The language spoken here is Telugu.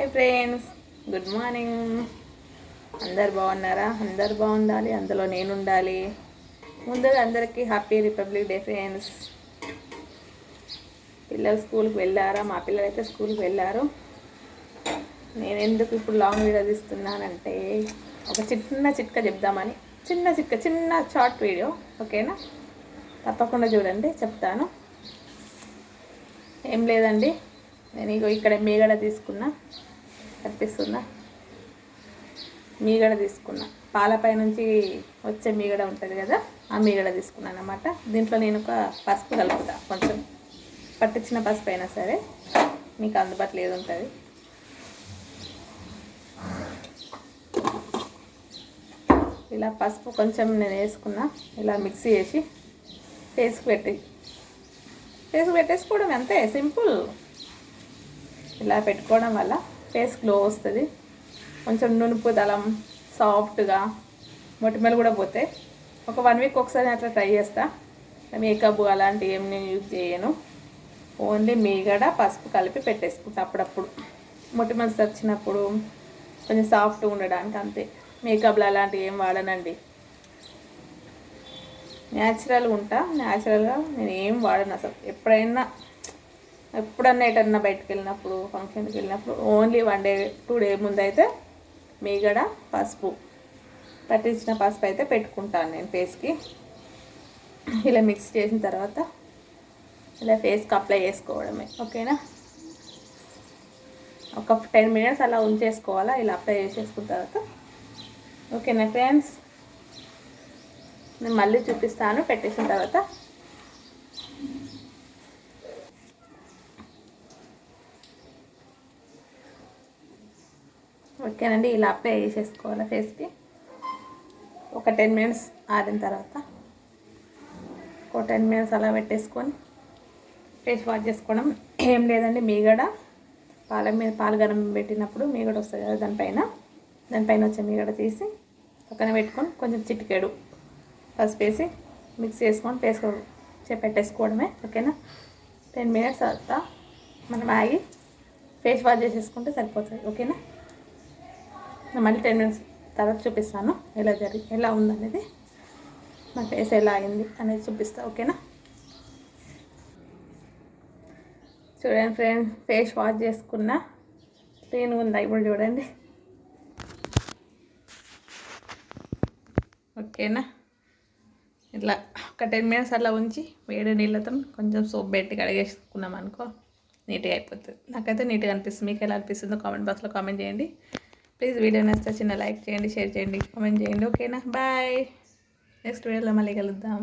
Hi friends good morning. అందరు బాగున్నారా? అందరు బాగుండాలి అందులో నేను ఉండాలి ముందుగా అందరికీ హ్యాపీ రిపబ్లిక్ డే ఫ్రెండ్స్. పిల్లలు స్కూల్కి వెళ్ళారా? మా పిల్లలు అయితే స్కూల్కి వెళ్ళారు. నేను ఎందుకు ఇప్పుడు లాంగ్ వీడియో తీస్తున్నానంటే ఒక చిన్న చిట్క చెప్దామని. చిన్న చిట్క చిన్న షార్ట్ వీడియో ఓకేనా? తప్పకుండా చూడండి చెప్తాను. ఏం లేదండి. నేను ఇగో ఇక్కడ మీగడ తీసుకున్నా. కనిపిస్తుందా? మీగడ తీసుకున్నా. పాలపై నుంచి వచ్చే మీగడ ఉంటుంది కదా ఆ మీగడ తీసుకున్నాను అనమాట దీంట్లో నేను ఒక పసుపు కలుపుతా కొంచెం. పట్టించిన పసుపు అయినా సరే మీకు అందుబాటులో ఏది ఉంటుంది? ఇలా పసుపు కొంచెం నేను వేసుకున్నా ఇలా మిక్సీ చేసి ఫేస్కి పెట్టి ఫేస్కి పెట్టేసుకోవడం అంతే సింపుల్. ఇలా పెట్టుకోవడం వల్ల ఫేస్ గ్లో వస్తుంది. కొంచెం నునుపు దళం సాఫ్ట్గా మొటిమలు కూడా పోతాయి. ఒక వన్ వీక్ ఒకసారి అట్లా ట్రై చేస్తా. మేకప్ అలాంటివి ఏం నేను యూజ్ చేయను. ఓన్లీ మీగడ పసుపు కలిపి పెట్టేసుకుంటా అప్పుడప్పుడు. మొటిమల్స్ వచ్చినప్పుడు కొంచెం సాఫ్ట్గా ఉండడానికి అంతే. మేకప్లు అలాంటివి ఏం వాడనండి. న్యాచురల్గా ఉంటా. న్యాచురల్గా నేను ఏం వాడను అసలు. ఎప్పుడైనా ఎప్పుడన్నా ఎటన్నా బయటకు వెళ్ళినప్పుడు ఫంక్షన్కి వెళ్ళినప్పుడు only one day two day ముందు అయితే మీగడ పసుపు. పట్టించిన పసుపు అయితే పెట్టుకుంటాను నేను ఫేస్కి. ఇలా మిక్స్ చేసిన తర్వాత ఇలా ఫేస్కి అప్లై చేసుకోవడమే ఓకేనా? ఒక టెన్ మినిట్స్ అలా ఉంచేసుకోవాలా? ఇలా అప్లై చేసేసుకున్న తర్వాత ఓకేనా ఫ్రెండ్స్ నేను మళ్ళీ చూపిస్తాను పెట్టేసిన తర్వాత ఓకేనండి ఇలా అప్లై చేసేసుకోవాలి ఫేస్కి ఒక టెన్ మినిట్స్ ఆరిన తర్వాత ఒక టెన్ మినిట్స్ అలా పెట్టేసుకొని ఫేస్ వాష్ చేసుకోవడం ఏం లేదండి మీగడ పాల మీద పాలు గరం పెట్టినప్పుడు మీగడ వస్తుంది కదా దానిపైన దానిపైన వచ్చే మీగడ తీసి పక్కన పెట్టుకొని కొంచెం చిటికేడు. పసుపు వేసి మిక్స్ చేసుకొని వేసుకో పెట్టేసుకోవడమే ఓకేనా? టెన్ మినిట్స్ తర్వాత మనం ఆగి ఫేస్ వాష్ చేసేసుకుంటే సరిపోతుంది ఓకేనా? మళ్ళీ టెన్ మినిట్స్ తర్వాత చూపిస్తాను ఎలా జరిగి ఎలా ఉందనేది. నా ఫేస్ ఎలా అయింది అనేది చూపిస్తా ఓకేనా? చూడండి ఫ్రెండ్ ఫేస్ వాష్ చేసుకున్నా క్లీన్గా ఉందా ఇప్పుడు చూడండి. ఓకేనా? ఇట్లా ఒక టెన్ మినిట్స్ అలా ఉంచి వేడి నీళ్ళతో కొంచెం సోప్ పెట్టి కడిగేసుకున్నాం అనుకో నీట్గా అయిపోతుంది. నాకైతే నీట్గా అనిపిస్తుంది. మీకు ఎలా అనిపిస్తుందో కామెంట్ బాక్స్లో కామెంట్ చేయండి. ప్లీజ్ వీడియో నచ్చితే చిన్న లైక్ చేయండి షేర్ చేయండి కామెంట్ చేయండి. ఓకేనా? బాయ్. నెక్స్ట్ వీడియోలో మళ్ళీ కలుద్దాం.